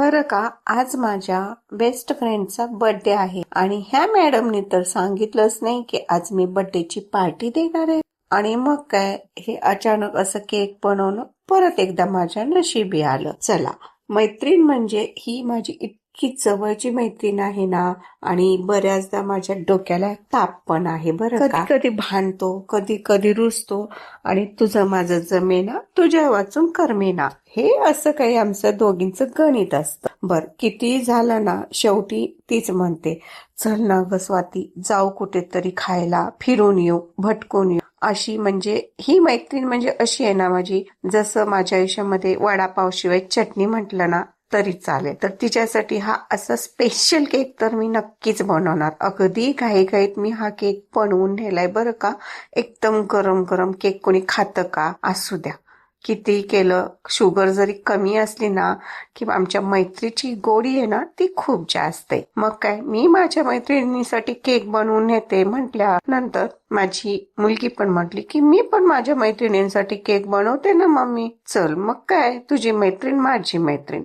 बरं का आज माझ्या बेस्ट फ्रेंडचा बर्थडे आहे. आणि ह्या मॅडमनी तर सांगितलंच नाही की आज मी बर्थडेची पार्टी देणार आहे. आणि मग काय हे अचानक असं केक बनवणं परत एकदा माझ्या नशिबी आलं. चला मैत्रीण म्हणजे ही माझी की जवळची मैत्रीण आहे ना आणि बऱ्याचदा माझ्या डोक्याला ताप पण आहे बरं कधी कधी भांडतो कधी कधी रुजतो आणि तुझं माझं जमेना तुझ्या वाचून करमेना. हे असं काही आमचं दोघींचं गणित असतं. बर किती झालं ना शेवटी तीच म्हणते चल ना ग स्वाती जाऊ कुठेतरी खायला फिरून येऊ भटकून येऊ. अशी म्हणजे ही मैत्रीण म्हणजे अशी आहे ना माझी जसं माझ्या आयुष्यामध्ये वडापाव शिवाय चटणी म्हटलं ना तरी चालेल. तर तिच्यासाठी हा असा स्पेशल केक तर मी नक्कीच बनवणार. अगदी घाई घाईत मी हा केक बनवून नेलाय बरं का. एकदम गरम गरम केक कोणी खातं का? असू द्या. किती केलं? शुगर जरी कमी असली ना किंवा आमच्या मैत्रीची गोडी आहे ना ती खूप जास्त आहे. मग काय? मी माझ्या मैत्रिणीसाठी केक बनवून नेते म्हटल्या नंतर माझी मुलगी पण म्हटली की मी पण माझ्या मैत्रिणींसाठी केक बनवते ना मम्मी. चल मग काय? तुझी मैत्रीण माझी मैत्रीण.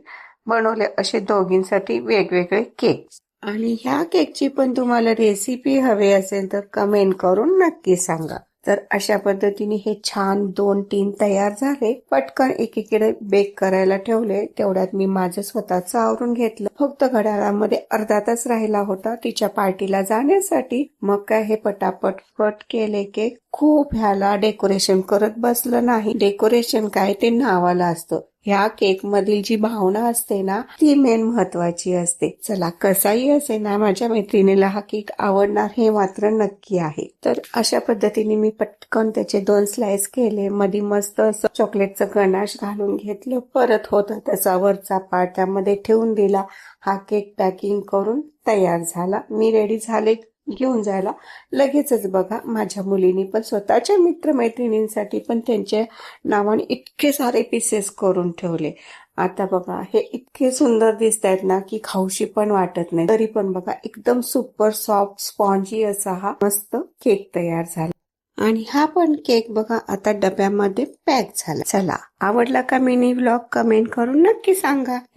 बनवले असे दोघींसाठी वेगवेगळे केक. आणि ह्या केकची पण तुम्हाला रेसिपी हवी असेल तर कमेंट करून नक्की सांगा. तर अशा पद्धतीने हे छान दोन तीन तयार झाले. पटकन एकीकडे बेक करायला ठेवले. तेवढ्यात मी माझं स्वतःच आवरून घेतलं. फक्त घड्याळामध्ये अर्धा तास राहिला होता तिच्या पार्टीला जाण्यासाठी. मग काय हे पटापट पट केले केक. खूप ह्याला डेकोरेशन करत बसलं नाही. डेकोरेशन काय ते नावाला असतं. ह्या केक मधील जी भावना असते ना ती मेन महत्वाची असते. चला कसाही असे ना माझ्या मैत्रिणीला हा केक आवडणार हे मात्र नक्की आहे. तर अशा पद्धतीने मी पटकन त्याचे दोन स्लाइस केले. मध्ये मस्त असं चॉकलेटचं गणाश घालून घेतलं. परत होता त्याचा वरचा पार्ट त्यामध्ये ठेवून दिला. हा केक पॅकिंग करून तयार झाला. मी रेडी झाले. घेऊन जायला. लगेचच बघा माझ्या मुलीने पण स्वतःच्या मित्रमैत्रिणींसाठी पण त्यांच्या नावाने इतके सारे पीसेस करून ठेवले. आता बघा हे इतके सुंदर दिसत आहेत ना की खाऊशी पण वाटत नाही. तरी पण बघा एकदम सुपर सॉफ्ट स्पॉन्जी असा हा मस्त केक तयार झाला. आणि हा पण केक बघा आता डब्यामध्ये पॅक झाला. चला आवडला का मिनी व्लॉग कमेंट करून नक्की सांगा.